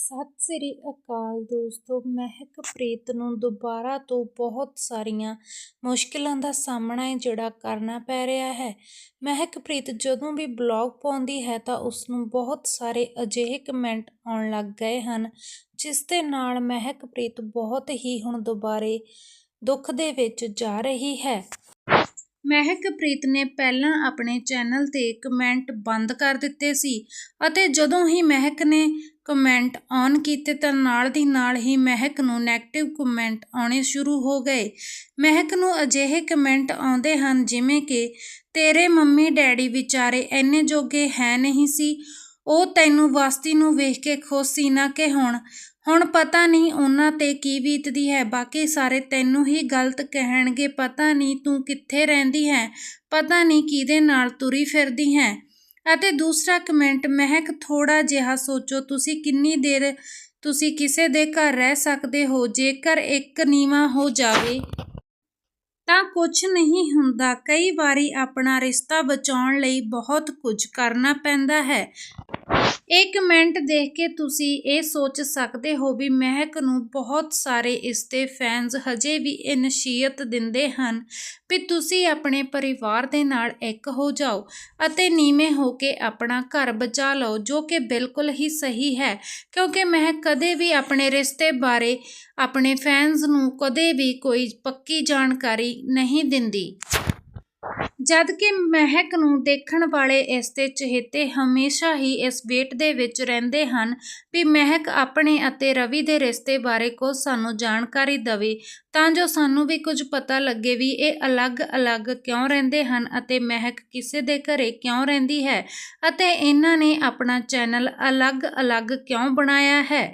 ਸਤਿ ਸ੍ਰੀ ਅਕਾਲ ਦੋਸਤੋ ਮਹਿਕਪ੍ਰੀਤ ਨੂੰ ਦੁਬਾਰਾ ਤੋਂ ਬਹੁਤ ਸਾਰੀਆਂ ਮੁਸ਼ਕਿਲਾਂ ਦਾ ਸਾਹਮਣਾ ਹੈ ਜਿਹੜਾ ਕਰਨਾ ਪੈ ਰਿਹਾ ਹੈ। ਮਹਿਕਪ੍ਰੀਤ ਜਦੋਂ ਵੀ ਬਲੌਗ ਪਾਉਂਦੀ ਹੈ ਤਾਂ ਉਸ ਨੂੰ ਬਹੁਤ ਸਾਰੇ ਅਜਿਹੇ ਕਮੈਂਟ ਆਉਣ ਲੱਗ ਗਏ ਹਨ, ਜਿਸ ਦੇ ਨਾਲ ਮਹਿਕਪ੍ਰੀਤ ਬਹੁਤ ਹੀ ਹੁਣ ਦੁਬਾਰੇ ਦੁੱਖ ਦੇ ਵਿੱਚ ਜਾ ਰਹੀ ਹੈ। ਮਹਿਕਪ੍ਰੀਤ ਨੇ ਪਹਿਲਾਂ ਆਪਣੇ ਚੈਨਲ ਤੇ ਕਮੈਂਟ ਬੰਦ ਕਰ ਦਿੱਤੇ ਸੀ ਅਤੇ ਜਦੋਂ ਹੀ ਮਹਿਕ ਨੇ ਕਮੈਂਟ ਔਨ ਕੀਤੇ ਤਾਂ ਨਾਲ ਦੀ ਨਾਲ ਹੀ ਮਹਿਕ ਨੂੰ ਨੈਗੇਟਿਵ ਕਮੈਂਟ ਆਉਣੇ ਸ਼ੁਰੂ ਹੋ ਗਏ। ਮਹਿਕ ਨੂੰ ਅਜਿਹੇ ਕਮੈਂਟ ਆਉਂਦੇ ਹਨ ਜਿਵੇਂ ਕਿ, ਤੇਰੇ ਮੰਮੀ ਡੈਡੀ ਵਿਚਾਰੇ ਐਨੇ ਜੋਗੇ ਹੈ ਨਹੀਂ ਸੀ, ਉਹ ਤੈਨੂੰ ਵਸਤੀ ਨੂੰ ਵੇਖ ਕੇ ਖੁਸ਼ ਸੀ ਨਾ ਕਿ ਹੁਣ ਹੁਣ ਪਤਾ ਨਹੀਂ ਉਹਨਾਂ ਤੇ ਕੀ ਬੀਤਦੀ ਹੈ। ਬਾਕੀ ਸਾਰੇ ਤੈਨੂੰ ਹੀ ਗਲਤ ਕਹਿਣਗੇ। ਪਤਾ ਨਹੀਂ ਤੂੰ ਕਿੱਥੇ ਰਹਿੰਦੀ ਹੈ। ਪਤਾ ਨਹੀਂ ਕਿਹਦੇ ਨਾਲ ਤੁਰੀ ਫਿਰਦੀ ਹੈ। ਅਤੇ ਦੂਸਰਾ ਕਮੈਂਟ, ਮਹਿਕ ਥੋੜਾ ਜਿਹਾ ਸੋਚੋ, ਤੁਸੀਂ ਕਿੰਨੀ ਦੇਰ ਤੁਸੀਂ ਕਿਸੇ ਦੇ ਘਰ ਰਹਿ ਸਕਦੇ ਹੋ? ਜੇਕਰ ਇੱਕ ਨੀਵਾ ਹੋ ਜਾਵੇ ਤਾਂ ਕੁਝ ਨਹੀਂ ਹੁੰਦਾ। ਕਈ ਵਾਰੀ ਆਪਣਾ ਰਿਸ਼ਤਾ ਬਚਾਉਣ ਲਈ ਬਹੁਤ ਕੁਝ ਕਰਨਾ ਪੈਂਦਾ ਹੈ। ਇਹ ਕਮੈਂਟ ਦੇਖ ਕੇ ਤੁਸੀਂ ਇਹ ਸੋਚ ਸਕਦੇ ਹੋ ਵੀ ਮਹਿਕ ਨੂੰ ਬਹੁਤ ਸਾਰੇ ਇਸ ਦੇ ਫੈਨਸ ਹਜੇ ਵੀ ਇਹ ਨਸੀਹਤ ਦਿੰਦੇ ਹਨ ਵੀ ਤੁਸੀਂ ਆਪਣੇ ਪਰਿਵਾਰ ਦੇ ਨਾਲ ਇੱਕ ਹੋ ਜਾਓ ਅਤੇ ਨੀਵੇਂ ਹੋ ਕੇ ਆਪਣਾ ਘਰ ਬਚਾ ਲਓ, ਜੋ ਕਿ ਬਿਲਕੁਲ ਹੀ ਸਹੀ ਹੈ। ਕਿਉਂਕਿ ਮਹਿਕ ਕਦੇ ਵੀ ਆਪਣੇ ਰਿਸ਼ਤੇ ਬਾਰੇ ਆਪਣੇ ਫੈਨਸ ਨੂੰ ਕਦੇ ਵੀ ਕੋਈ ਪੱਕੀ ਜਾਣਕਾਰੀ ਨਹੀਂ ਦਿੰਦੀ। ਜਦ ਕਿ ਮਹਿਕ ਨੂੰ ਦੇਖਣ ਵਾਲੇ ਇਸ ਦੇ ਚਹੇਤੇ ਹਮੇਸ਼ਾ ਹੀ ਇਸ ਵੇਟ ਦੇ ਵਿੱਚ ਰਹਿੰਦੇ ਹਨ ਵੀ ਮਹਿਕ ਆਪਣੇ ਅਤੇ ਰਵੀ ਦੇ ਰਿਸ਼ਤੇ ਬਾਰੇ ਕੁਝ ਸਾਨੂੰ ਜਾਣਕਾਰੀ ਦੇਵੇ, ਤਾਂ ਜੋ ਸਾਨੂੰ ਵੀ ਕੁਝ ਪਤਾ ਲੱਗੇ ਵੀ ਇਹ ਅਲੱਗ-ਅਲੱਗ ਕਿਉਂ ਰਹਿੰਦੇ ਹਨ ਅਤੇ ਮਹਿਕ ਕਿਸੇ ਦੇ ਘਰੇ ਕਿਉਂ ਰਹਿੰਦੀ ਹੈ ਅਤੇ ਇਹਨਾਂ ਨੇ ਆਪਣਾ ਚੈਨਲ ਅਲੱਗ-ਅਲੱਗ ਕਿਉਂ ਬਣਾਇਆ ਹੈ।